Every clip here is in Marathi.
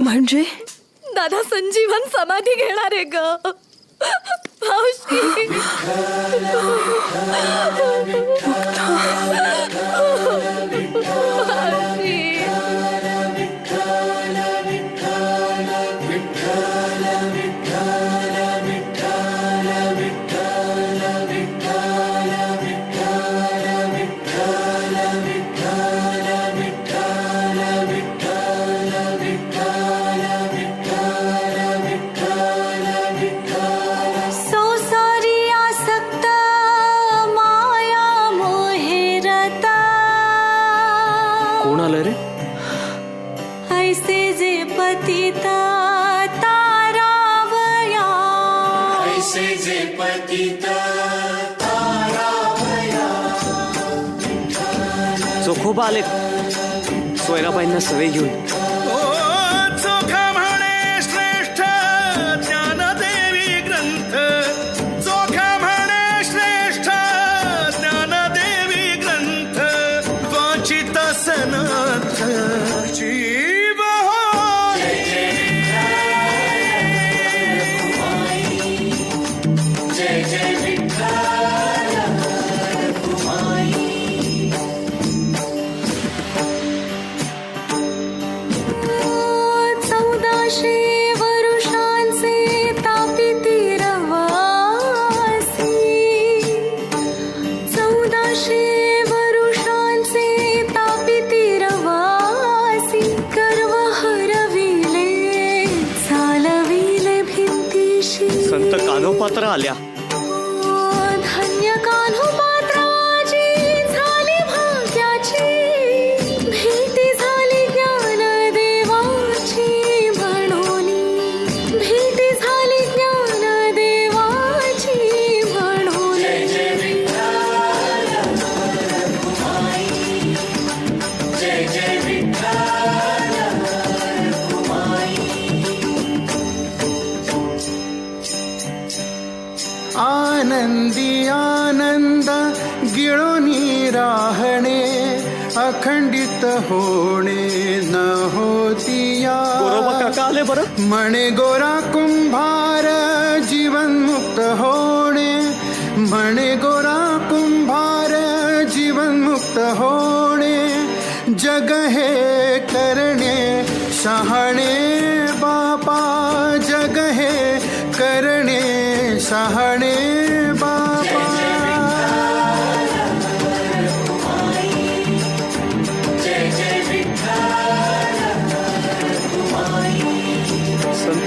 म्हणजे दादा संजीवन समाधी घेणार आहे ग मावशी मावशी. खूप आले सोयराबाईंना सवय घेऊन. ਪਤਰਾ ਲਿਆ अखंडित होणे न होतिया। काका आले बरं? म्हणे गोरा कुंभार जीवन मुक्त होणे। म्हणे गोरा कुंभार जीवन मुक्त होणे। जग हे करणे शहाणे बापा। जग हे करणे शहाणे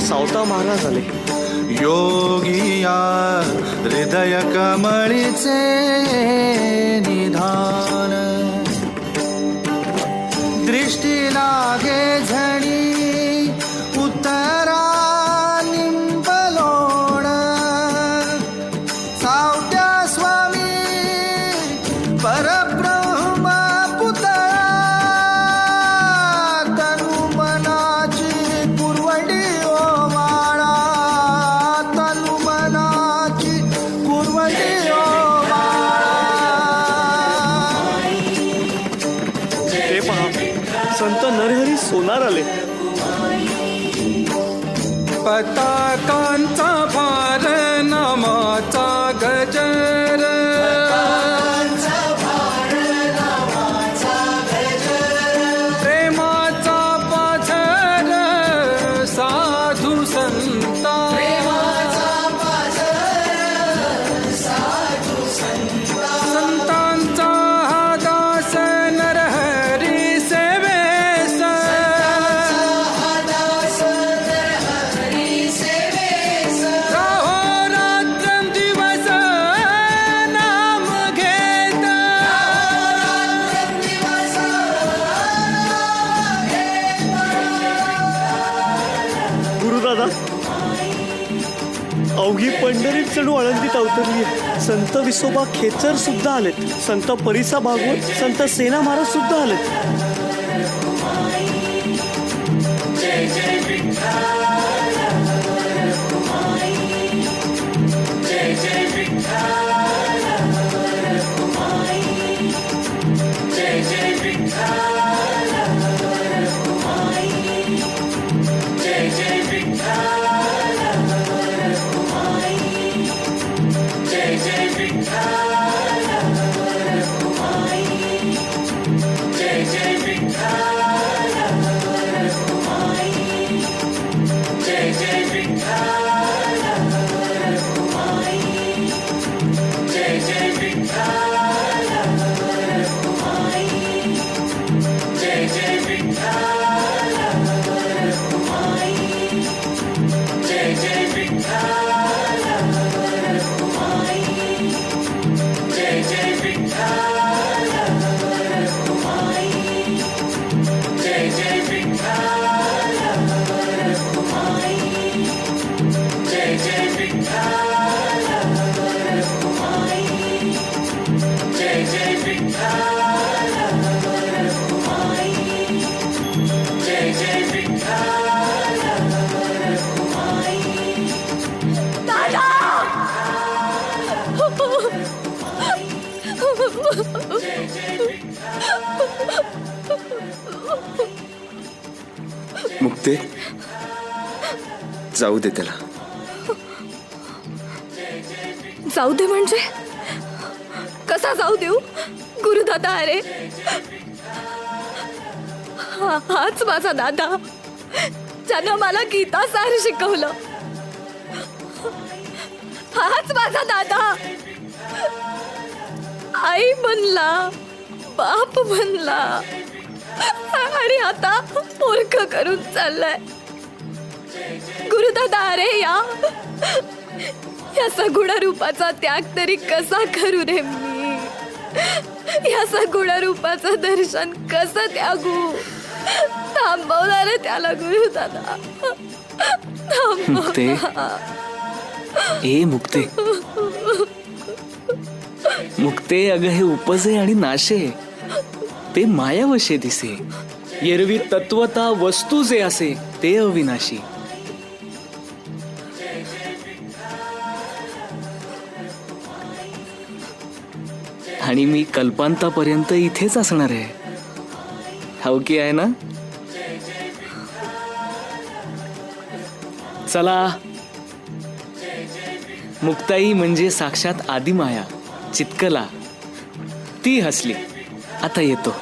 सावता महाराज आले. योगिया हृदय कमळीचे निधान. I thought अवघी पंढरीत चढू आळंदीत अवतरली संत विसोबा खेचर सुद्धा आलेत. संत परिसा भागवत संत सेना महाराज सुद्धा आलेत. मुक्ते जाऊ दे त्याला. जाऊ दे म्हणजे? कसा जाऊ देऊ? गुरुदादा अरे. हा हाच माझा दादा. ज्यानं मला गीता सार शिकवलं. हाच माझा दादा. आई बनला बाप बनला. आणि आता मूर्ख करून चाललाय. गुरुदादा अरे या. या सगुण रूपाचा त्याग तरी कसा करू रे मी? या सगुण रूपाचं दर्शन कसं त्यागू? थांबवणार त्याला गुरु दादा मुक्ते ए मुक्ते. मुक्ते अग हे उपजे आणि नाशे. ते मायावशे दिसे. एरवी तत्वता वस्तू जे असे ते अविनाशी. आणि मी कल्पांतापर्यंत इथेच असणार आहे. हवकी आहे ना? चला. मुक्ताई म्हणजे साक्षात आदिमाया चितकला. ती हसली. आता येतो.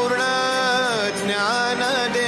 ब्रह्मपूर्ण ज्ञानदेव